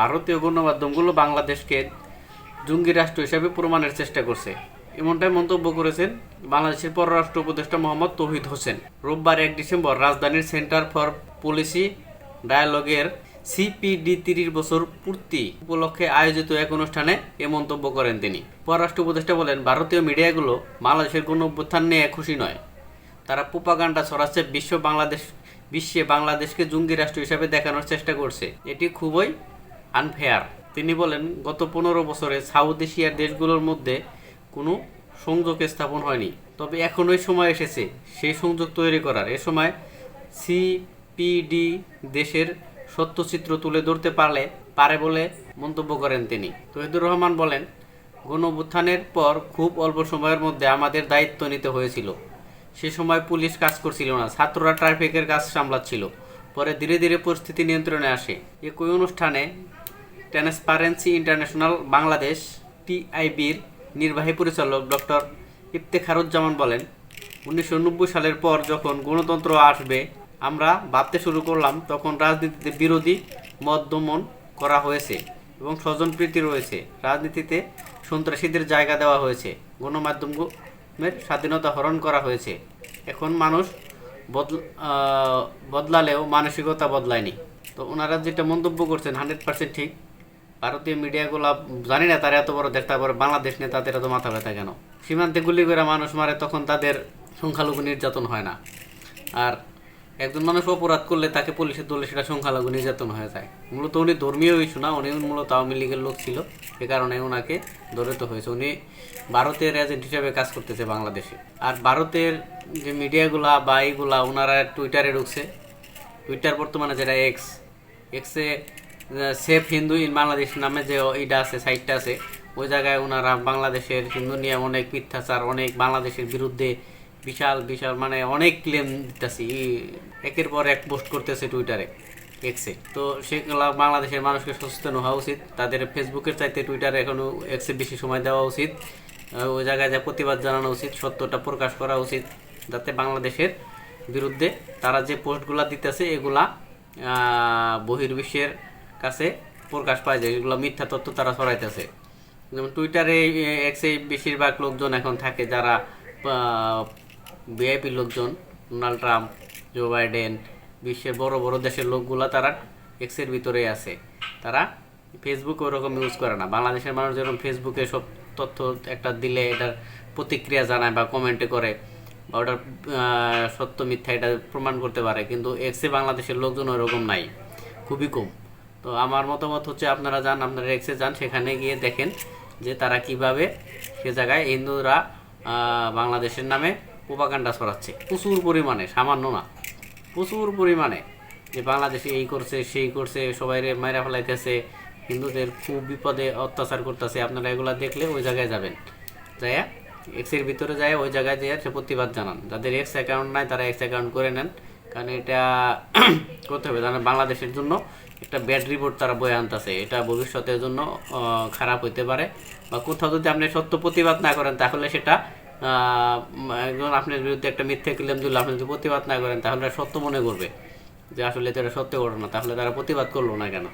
ভারতীয় গণমাধ্যমগুলো বাংলাদেশকে জঙ্গি রাষ্ট্র হিসেবে প্রমাণের চেষ্টা করছে। এমনটাই মন্তব্য করেছেন বাংলাদেশের পররাষ্ট্র উপদেষ্টা মোহাম্মদ তৌহিদ হোসেন। রোববার এক ডিসেম্বর রাজধানীর সেন্টার ফর পলিসি ডায়ালগের সিপিডি তিরিশ বছর পূর্তি উপলক্ষে আয়োজিত এক অনুষ্ঠানে এ মন্তব্য করেন তিনি। পররাষ্ট্র উপদেষ্টা বলেন, ভারতীয় মিডিয়াগুলো বাংলাদেশের কোনো অভ্যুত্থান নিয়ে খুশি নয়। তারা প্রোপাগান্ডা ছড়াচ্ছে বিশ্ব বাংলাদেশ বিশ্বে বাংলাদেশকে জঙ্গি রাষ্ট্র হিসাবে দেখানোর চেষ্টা করছে। এটি খুবই আনফেয়ার তিনি বলেন, গত পনেরো বছরে সাউথ এশিয়ার দেশগুলোর মধ্যে কোনো সংযোগ স্থাপন হয়নি। তবে এখনই সময় এসেছে, সেই সংযোগ তৈরি করার। এ সময় সিপিডি দেশের সত্যচিত্র তুলে ধরতে পারলে পারে বলে মন্তব্য করেন তিনি। তহিদুর রহমান বলেন গণ অভ্যুত্থানের পর খুব অল্প সময়ের মধ্যে আমাদের দায়িত্ব নিতে হয়েছিল। সে সময় পুলিশ কাজ করছিল না, ছাত্ররা ট্রাফিকের কাজ সামলাচ্ছিল। পরে ধীরে ধীরে পরিস্থিতি নিয়ন্ত্রণে আসে। একই অনুষ্ঠানে ট্রান্সপারেন্সি ইন্টারন্যাশনাল বাংলাদেশ টিআইবির নির্বাহী পরিচালক ডক্টর ইফতেখারুজ্জামান বলেন, উনিশশো নব্বই সালের পর যখন গণতন্ত্র আসবে, আমরা ভাবতে শুরু করলাম তখন রাজনীতিতে বিরোধী মত দমন করা হয়েছে এবং স্বজনপ্রীতি রয়েছে। রাজনীতিতে সন্ত্রাসীদের জায়গা দেওয়া হয়েছে, গণমাধ্যমের স্বাধীনতা হরণ করা হয়েছে। এখন মানুষ বদল বদলালেও মানসিকতা বদলায়নি। তো ওনারা যেটা মন্তব্য করছেন হান্ড্রেড পার্সেন্ট ঠিক। ভারতীয় মিডিয়াগুলো জানি না, তারা এত বড় দেখতে পারে, বাংলাদেশ নিয়ে তাদের এত মাথা ব্যথা কেন? সীমান্তে গুলি করে মানুষ মারে, তখন তাদের সংখ্যালঘু নির্যাতন হয় না। আর একজন মানুষ অপরাধ করলে তাকে পুলিশের দলে সেটা সংখ্যালঘু নির্যাতন হয়ে যায়। মূলত উনি ধর্মীয় ইস্যু না, উনি মূলত আওয়ামী লীগের লোক ছিল। এ কারণে ওনাকে ধরিত হয়েছে। উনি ভারতের এজেন্ট হিসাবে কাজ করতেছে বাংলাদেশে। আর ভারতের যে মিডিয়াগুলা বা এইগুলা ওনারা টুইটারে ঢুকছে। টুইটার বর্তমানে যেটা এক্স এক্সে সেফ হিন্দু ইন বাংলাদেশ নামে যে এইটা আছে, সাইটটা আছে, ওই জায়গায় ওনারা বাংলাদেশের হিন্দু নিয়ে অনেক মিথ্যাচার, অনেক বাংলাদেশের বিরুদ্ধে বিশাল বিশাল মানে অনেক ক্লেম দিতেছি। একের পর এক পোস্ট করতেছে টুইটারে এক্সে তো সেগুলা বাংলাদেশের মানুষকে সচেতন হওয়া উচিত, তাদের ফেসবুকের চাইতে টুইটারে এখনও এক্সে বেশি সময় দেওয়া উচিত। ওই জায়গায় যা প্রতিবাদ জানানো উচিত, সত্যটা প্রকাশ করা উচিত, যাতে বাংলাদেশের বিরুদ্ধে তারা যে পোস্টগুলা দিতেছে, এগুলা বহির্বিশ্বের কাছে প্রকাশ পায় যে এগুলো মিথ্যা তথ্য তারা ছড়াইতেছে। যেমন টুইটারে এক্সে বেশিরভাগ লোকজন এখন থাকে যারা ভিআইপি লোকজন, ডোনাল্ড ট্রাম্প জো বাইডেন বিশ্বের বড় বড় দেশের লোকগুলা তারা এক্সের ভিতরে আছে। তারা ফেসবুক ওরকম ইউজ করে না। বাংলাদেশের মানুষ যেরকম ফেসবুকে সব তথ্য একটা দিলে এটার প্রতিক্রিয়া জানায় বা কমেন্টে করে, বা ওটার সত্য মিথ্যা এটা প্রমাণ করতে পারে, কিন্তু এক্সে বাংলাদেশের লোকজন ওরকম নাই। খুবই কম। তো আমার মতামত হচ্ছে আপনারা যান, আপনারা এক্সে যান, সেখানে গিয়ে দেখেন যে তারা কীভাবে সে জায়গায় হিন্দুরা বাংলাদেশের নামে প্রোপাগান্ডা ছড়াচ্ছে। প্রচুর পরিমাণে, সামান্য না। প্রচুর পরিমাণে যে বাংলাদেশে এই করছে, সেই করছে, সবাই মায়েরা ফেলাইতেছে, হিন্দুদের খুব বিপদে অত্যাচার করতেছে। আপনারা এগুলা দেখলে ওই জায়গায় যাবেন। যাইয়া এক্সের ভিতরে যায় ওই জায়গায় যেয়ে সে প্রতিবাদ জানান। যাদের এক্স অ্যাকাউন্ট নাই, তারা এক্স অ্যাকাউন্ট করে নেন। কারণ এটা করতে হবে কারণ বাংলাদেশের জন্য একটা ব্যাড রিপোর্ট তারা বয়ে আনতেছে। এটা ভবিষ্যতের জন্য খারাপ হইতে পারে। বা কোথাও যদি আপনি সত্য প্রতিবাদ না করেন, তাহলে সেটা একজন আপনার বিরুদ্ধে একটা মিথ্যে ক্লেম দিল, আপনি যদি প্রতিবাদ না করেন, তাহলে সত্য মনে করবে যে আসলে এটা সত্য ঘটনা, তাহলে তারা প্রতিবাদ করল না কেন?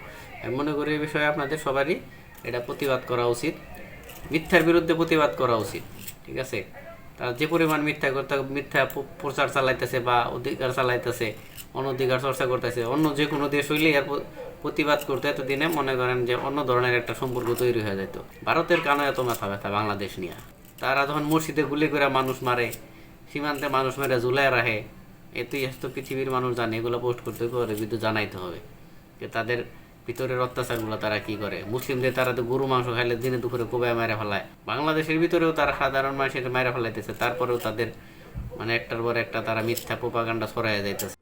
আমি মনে করি এই বিষয়ে আপনাদের সবারই এটা প্রতিবাদ করা উচিত। মিথ্যার বিরুদ্ধে প্রতিবাদ করা উচিত, ঠিক আছে? তারা যে পরিমাণ মিথ্যা করতে মিথ্যা প্রচার চালাইতেছে বা অধিকার চালাইতেছে, অনধিকার চর্চা করতেছে, অন্য যে কোনো দেশ হইলে এর প্রতিবাদ করতে এতদিনে মনে করেন যে অন্য ধরনের একটা সম্পর্ক তৈরি হয়ে যেত ভারতের কানে এত মাথা ব্যথা বাংলাদেশ নিয়ে। তারা যখন মসজিদে গুলি করে মানুষ মারে, সীমান্তে মানুষ মেরে ঝুলাই রাখে এতে তো পৃথিবীর মানুষ জানে এগুলো পোস্ট করতে করে কিন্তু জানাইতে হবে যে তাদের ভিতরের অত্যাচারগুলো তারা কি করে? মুসলিমদের তারা তো গরু, মাংস খাইলে দিনে দুপুরে কোবায় মেরে ফেলায়। বাংলাদেশের ভিতরেও তারা সাধারণ মানুষের মেরে ফেলাইতেছে, তারপরেও তাদের মানে একটার পর একটা তারা মিথ্যা প্রোপাগান্ডা ছড়াইয়া যাইতেছে।